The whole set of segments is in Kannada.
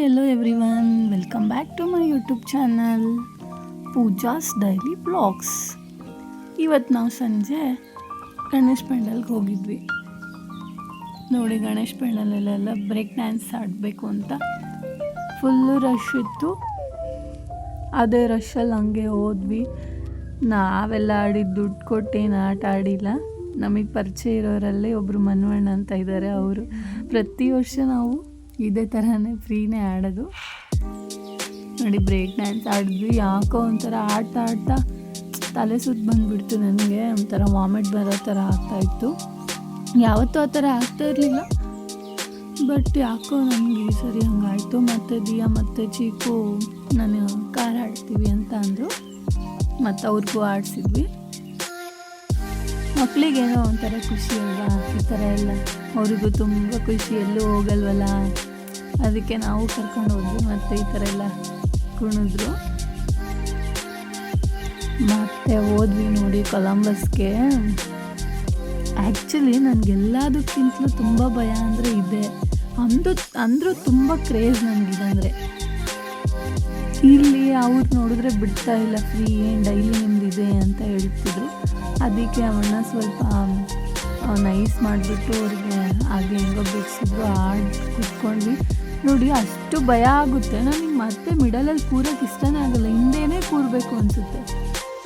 Hi hello everyone welcome back to my YouTube channel Pooja's daily blogs ಇವತ್ತು ನಾವು ಸಂಜೆ ಗಣೇಶ್ ಪೆಂಡಲ್ಗೆ ಹೋಗಿದ್ವಿ. ನೋಡಿ ಗಣೇಶ್ ಪೆಂಡಲಲ್ಲೆಲ್ಲ ಬ್ರೇಕ್ ಡ್ಯಾನ್ಸ್ ಆಡಬೇಕು ಅಂತ. ಫುಲ್ಲು ರಶ್ ಇತ್ತು. ಅದೇ ರಶಲ್ಲಿ ಹಂಗೆ ಹೋದ್ವಿ. ನಾವೆಲ್ಲ ಆಡಿದ್ದು ದುಡ್ಡು ಕೊಟ್ಟೇನು ಆಟ ಆಡಿಲ್ಲ. ನಮಗೆ ಪರಿಚಯ ಇರೋರಲ್ಲೇ ಒಬ್ಬರು ಮನ್ವಣ್ಣ ಅಂತ ಇದ್ದಾರೆ ಅವರು. ಪ್ರತಿ ವರ್ಷ ನಾವು ಇದೇ ಥರನೇ ಫ್ರೀನೇ ಆಡೋದು. ನೋಡಿ ಬ್ರೇಕ್ ಡ್ಯಾನ್ಸ್ ಆಡಿದ್ವಿ. ಯಾಕೋ ಒಂಥರ ಆಡ್ತಾ ಆಡ್ತಾ ತಲೆ ಸುತ್ತ ಬಂದುಬಿಡ್ತು ನನಗೆ. ಒಂಥರ ವಾಮಿಟ್ ಬರೋ ಥರ ಆಗ್ತಾಯಿತ್ತು ಯಾವತ್ತೂ ಆ ಥರ ಆಗ್ತಾ ಇರಲಿಲ್ಲ. ಬಟ್ ಯಾಕೋ ನನಗೆ ಈ ಸರಿ ಹಂಗಾಯಿತು. ಮತ್ತು ದಿಯಾ, ಮತ್ತು ಚೀಕು, ನಾನು ಕಾರ್ ಆಡ್ತೀವಿ ಅಂತ ಅಂದರು. ಮತ್ತು ಅವ್ರಿಗೂ ಆಡಿಸಿದ್ವಿ. ಮಕ್ಕಳಿಗೇನೋ ಒಂಥರ ಖುಷಿ ಅಲ್ವಾ? ಈ ಥರ ಎಲ್ಲ. ಅವ್ರಿಗೂ ತುಂಬ ಖುಷಿ ಎಲ್ಲೂ ಹೋಗಲ್ವಲ್ಲ? ಅದಕ್ಕೆ ನಾವು ಕರ್ಕೊಂಡು ಹೋದ್ವಿ. ಮತ್ತು ಈ ಥರ ಎಲ್ಲ ಕುಣಿದ್ರು. ಮತ್ತೆ ಹೋದ್ವಿ ನೋಡಿ ಕೊಲಂಬಸ್ಗೆ. ಆ್ಯಕ್ಚುಲಿ ನನಗೆಲ್ಲದಕ್ಕಿಂತಲೂ ತುಂಬ ಭಯ ಅಂದರೆ ಇದೆ. ಅಂದು, ಅಂದರೂ ತುಂಬ ಕ್ರೇಜ್ ನನಗಿದಂದರೆ ಇಲ್ಲಿ ಅವ್ರು ನೋಡಿದ್ರೆ ಬಿಡ್ತಾ ಇಲ್ಲ, ಫ್ರೀ, ಏನು ಡೈಲಿ ನಿಮ್ದಿದೆ ಅಂತ ಹೇಳ್ತಿದ್ರು. ಅದಕ್ಕೆ ಅವನ್ನ ಸ್ವಲ್ಪ ನೈಸ್ ಮಾಡಿಬಿಟ್ಟು ಅವ್ರಿಗೆ ಹಾಗೆ ಹೆಂಗೋ ಬಿಡಿಸಿದ್ರು. ಆಡಿ ಕುತ್ಕೊಂಡ್ವಿ. ನೋಡಿ, ಅಷ್ಟು ಭಯ ಆಗುತ್ತೆ. ನನಗೆ ಮತ್ತೆ ಮಿಡಲಲ್ಲಿ ಕೂರಕ್ಕೆ ಇಷ್ಟನೇ ಆಗಲ್ಲ. ಹಿಂದೆನೇ ಕೂರಬೇಕು ಅನಿಸುತ್ತೆ.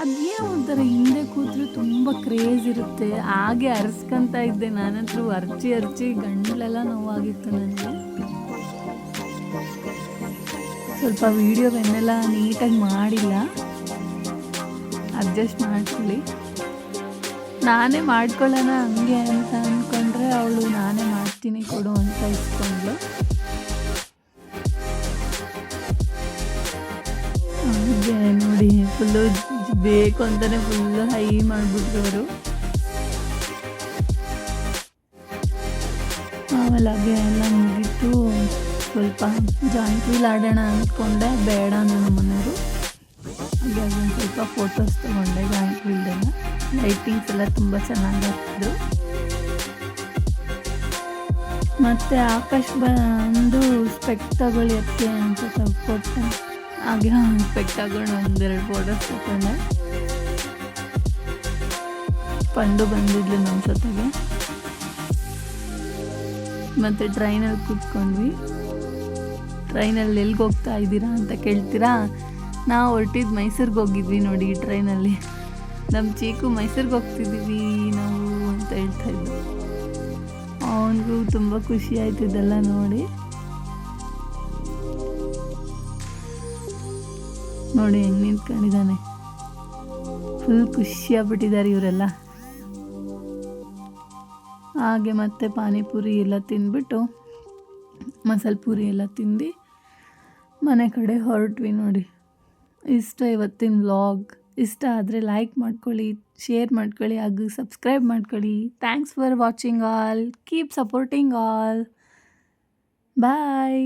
ಅದೇ ಒಂಥರ ಹಿಂದೆ ಕೂತ್ರೆ ತುಂಬ ಕ್ರೇಜ್ ಇರುತ್ತೆ. ಹಾಗೆ ಅರ್ಸ್ಕೊಂತ ಇದ್ದೆ. ನಾನಂತೂ ಅರ್ಚಿ ಅರ್ಚಿ, ಗಂಡಲೆಲ್ಲ ನೋವಾಗಿತ್ತು ನನಗೆ ಸ್ವಲ್ಪ ವೀಡಿಯೋವನ್ನೆಲ್ಲ ನೀಟಾಗಿ ಮಾಡಿಲ್ಲ. ಅಡ್ಜಸ್ಟ್ ಮಾಡ್ಕೊಳ್ಳಿ ನಾನೇ ಮಾಡ್ಕೊಳ್ಳೋಣ ಹಂಗೆ ಅಂತ ಅಂದ್ಕೊಂಡ್ರೆ ಅವಳು, ನಾನೇ ಮಾಡ್ತೀನಿ ಕೊಡು ಅಂತ ಇಸ್ಕೊಂಡ್ಳು ಫುಲ್ಲು ಬೇಕು ಅಂತಾನೆ ಫುಲ್ ಹೈ ಮಾಡಿಬಿಟ್ರು ಅವರು ಆಮೇಲೆ ಹಾಗೆ ಎಲ್ಲ ಮುಗಿತು. ಸ್ವಲ್ಪ ಜಾಯಿಂಟ್ ವೀಲ್ ಆಡೋಣ ಅಂದ್ಕೊಂಡೆ ಬೇಡ ನನ್ನ ಮನೆಯವರು. ಹಾಗೆ ಒಂದು ಸ್ವಲ್ಪ ಫೋಟೋಸ್ ತೊಗೊಂಡೆ ಜಾಯಿಂಟ್ ವೀಲ್ಡೆಲ್ಲ ಲೈಟಿಂಗ್ಸ್ ಎಲ್ಲ ತುಂಬ ಚೆನ್ನಾಗಿ ಮತ್ತೆ ಮತ್ತು ಆಕಾಶ್ ಬಂದು ಸ್ಪೆಕ್ಟ್ ತಗೊಳ್ಳಿ ಅಂತ ತಗೊಟ್ಟೆ ಹಾಗೆ ಒಂದು ಪೆಟ್ಟಾಗೋಣ ಒಂದೆರಡು ಫೋಟೋಸ್ ತಗೊಂಡೆ. ಪಂಡು ಬಂದಿದ್ಲು ನಮ್ಮ ಜೊತೆಗೆ. ಮತ್ತು ಟ್ರೈನಲ್ಲಿ ಕೂತ್ಕೊಂಡ್ವಿ. ಟ್ರೈನಲ್ಲಿ ಎಲ್ಲಿಗೆ ಹೋಗ್ತಾ ಇದ್ದೀರಾ ಅಂತ ಕೇಳ್ತೀರಾ? ನಾವು ಹೊರಟಿದ್ದು ಮೈಸೂರಿಗೆ ಹೋಗಿದ್ವಿ ನೋಡಿ ಟ್ರೈನಲ್ಲಿ ನಮ್ಮ ಚೀಕು ಮೈಸೂರಿಗೆ ಹೋಗ್ತಿದ್ದೀವಿ ನಾವು ಅಂತ ಹೇಳ್ತಾ ಇದ್ವಿ ಅವನಿಗೂ ತುಂಬ ಖುಷಿ ಆಯ್ತು ಇದೆಲ್ಲ ನೋಡಿ. ನೋಡಿ ಹೆಂಗೆ ನಿಂತ್ಕೊಂಡಿದ್ದಾನೆ ಫುಲ್ ಖುಷಿಯಾಗ್ಬಿಟ್ಟಿದ್ದಾರೆ ಇವರೆಲ್ಲ. ಹಾಗೆ ಮತ್ತೆ ಪಾನಿಪುರಿ ಎಲ್ಲ ತಿಂದ್ಬಿಟ್ಟು, ಮಸಾಲೆ ಪೂರಿ ಎಲ್ಲ ತಿಂದು, ಮನೆ ಕಡೆ ಹೊರಟ್ವಿ ನೋಡಿ. ಇಷ್ಟ ಇವತ್ತಿನ ವ್ಲಾಗ್ ಇಷ್ಟ ಆದರೆ ಲೈಕ್ ಮಾಡ್ಕೊಳ್ಳಿ ಶೇರ್ ಮಾಡ್ಕೊಳ್ಳಿ, ಹಾಗೂ ಸಬ್ಸ್ಕ್ರೈಬ್ ಮಾಡ್ಕೊಳ್ಳಿ. Thanks for watching all keep supporting all bye